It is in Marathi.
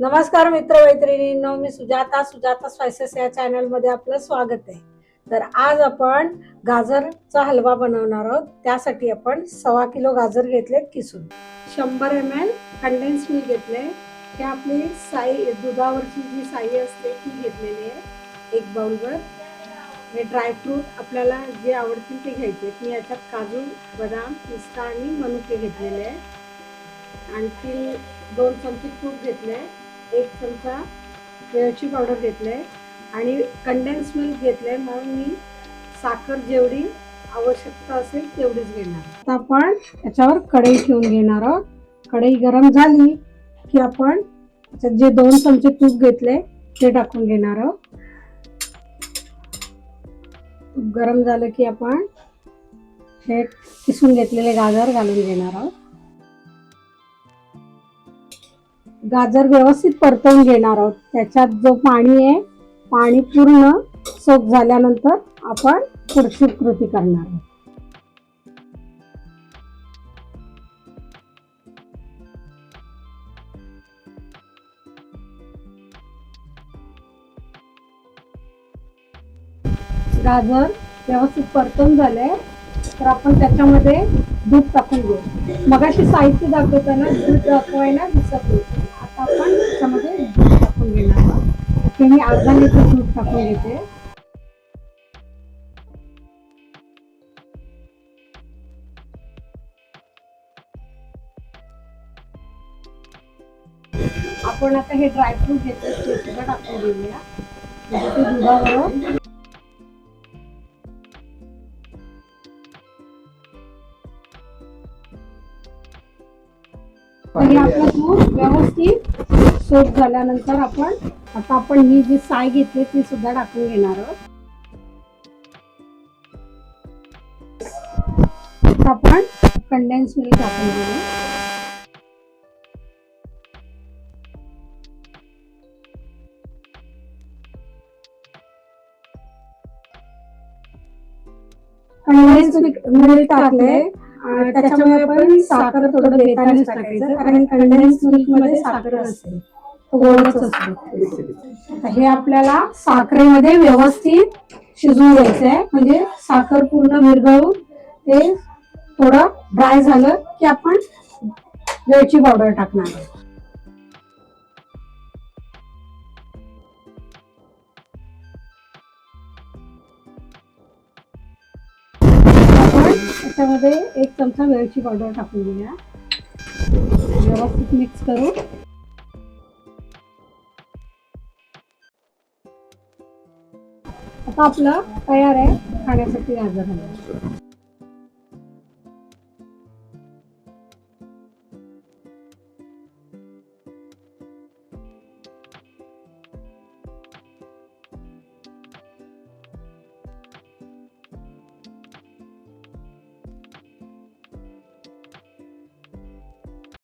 नमस्कार मित्र मैत्रिणींनो मी सुजाता सुजाता स्पायसेस या चॅनलमध्ये आपलं स्वागत आहे. तर आज आपण गाजरचा हलवा बनवणार आहोत. त्यासाठी आपण सव्वा किलो गाजर घेतले किसून. शंभर एम एल कंडेन्स मिल्क घेतले हे आपली साई दुधावरची जी साई असते ती घेतलेली आहे. एक बाउलवर हे ड्रायफ्रूट आपल्याला जे आवडतील ते घ्यायचे मी याच्यात काजू बदाम पिस्ता आणि मनुके घेतलेले आहे आणखी दोन चमचे तूप घेतले एक चमचा वेलची पावडर घेतले आणि कंडेन्स मिल्क घेतले म्हणून मी साखर जेवढी आवश्यकता असेल तेवढीच घेणार. आता आपण त्याच्यावर कढई ठेवून घेणार आहोत. कढई गरम झाली की आपण त्याच्यात जे दोन चमचे तूप घेतले ते टाकून घेणार आहोत. तूप गरम झालं की आपण हे किसून घेतलेले गाजर घालून घेणार आहोत. गाजर व्यवस्थित परतवून घेणार आहोत. त्याच्यात जो पाणी आहे पाणी पूर्ण सोप झाल्यानंतर आपण पुढची कृती करणार आहोत. गाजर व्यवस्थित परतून झाले तर आपण त्याच्यामध्ये दूध टाकून घेऊ. मगाशी साहित्य दाखवताना दूध दाखवायला दिसत नव्हतं. ते मी अर्धा लिटर दूध टाकून घेते आपण आता हे ड्रायफ्रूट घेतो ते सुद्धा टाकून घेऊया. म्हणजे ते दुधावर तरी आपलं दूध व्यवस्थित सूप झाल्यानंतर आपण आता आपण ही जी साय घेतली ती सुद्धा टाकून घेणार आहोत. आता आपण कंडेन्स मिल्क टाकून घेऊ कंडेन्स मिल्क टाकले. त्याच्यामुळे आपण साखर थोडं बेतानेच टाकायचं कारण कंडेन्स मिल्कमध्ये साखर असते. तो गोडच असतो. हे आपल्याला साखरेमध्ये व्यवस्थित शिजवून घ्यायचं आहे म्हणजे साखर पूर्ण विरघळून ते थोडं ड्राय झालं की आपण वेलची पावडर टाकणार. त्याच्यामध्ये एक चमचा वेलची पावडर टाकून घेऊया. व्यवस्थित मिक्स करू. आता आपलं तयार आहे खाण्यासाठी गाजर हलवा